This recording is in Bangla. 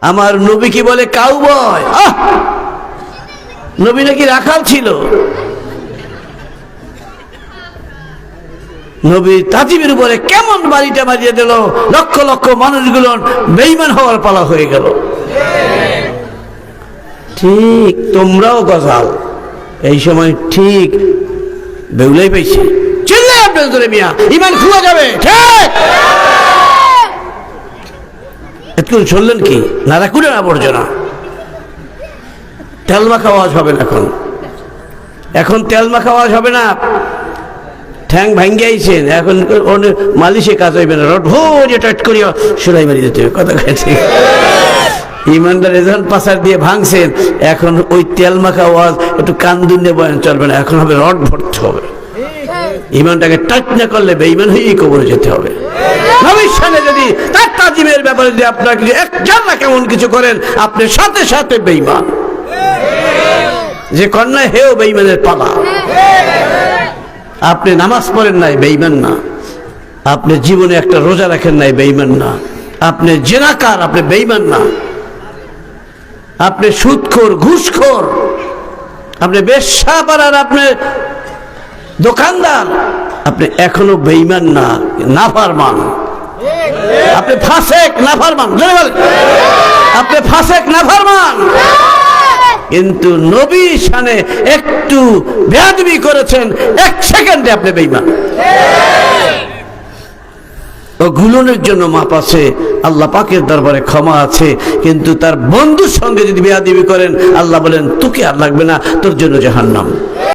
আমার নবী কি বলে কাউ বয় নবী নাকি রাখাল ছিল? নবী তাজিমের উপরে কেমন বাড়িটা মারিয়ে দিল? লক্ষ লক্ষ মানুষগুলো বেইমান হওয়ার পালা হয়ে গেল। ঠিক তোমরাও গজাল। এই সময় ঠিক বেউলাই পাইছে। চিল্লাই আপনার ধরে মিয়া ইমান খুলে যাবে। ঠিক! এতক্ষণ শুনলেন কি? নারা কুড়ে আবর্জনা। তেল মাখা আওয়াজ হবে না এখন। এখন তেল মাখা আওয়াজ হবে না। ঠ্যাং ভাঙ্গে আইছেন। এখন ওনে মালিশে কাজ হইবে না। রড ভোরে টাইট করিয়া সেলাই মারি দিতে হবে। কথা খাইছে ইমানদার যখন পাশার দিয়ে ভাঙছেন। এখন ওই তেল মাখা আওয়াজ একটু কান দুনে বয়ান চলবে না। এখন হবে রড ভরতে হবে। ইমানটাকে টাচ না করলে বেঈমান হয়েই কবরে যেতে হবে। সামনে যদি তার তাজিমের ব্যাপারে যদি আপনার কিছু এক জানলা কেমন কিছু করেন, আপনি সাথে সাথে বেঈমান। যে কন্যা হেও বেঈমানের পালা। আপনি নামাজ পড়েন নাই, বেঈমান না। আপনি জীবনে একটা রোজা রাখেন নাই, বেঈমান না। আপনি জেনাকার, আপনি বেঈমান না। আপনি সুদখোর, ঘুষখোর। আপনি বেশ্যা পাড়ার আপনি দোকানদার, আপনি এখনও বেইমান না, নাফারমান। আপনি ফাসেক, নাফারমান। আপনি ফাসেক, নাফারমান। কিন্তু নবী শানে একটু বেয়াদবি করেছেন, এক সেকেন্ডে আপনি বেইমান ও গুলনের জন্য মাপ আছে, আল্লাহ পাকের দরবারে ক্ষমা আছে, কিন্তু তার বন্ধুর সঙ্গে যদি বেয়াদিবি করেন, আল্লাহ বলেন, তোকে আর লাগবে না, তোর জন্য জাহান্নাম।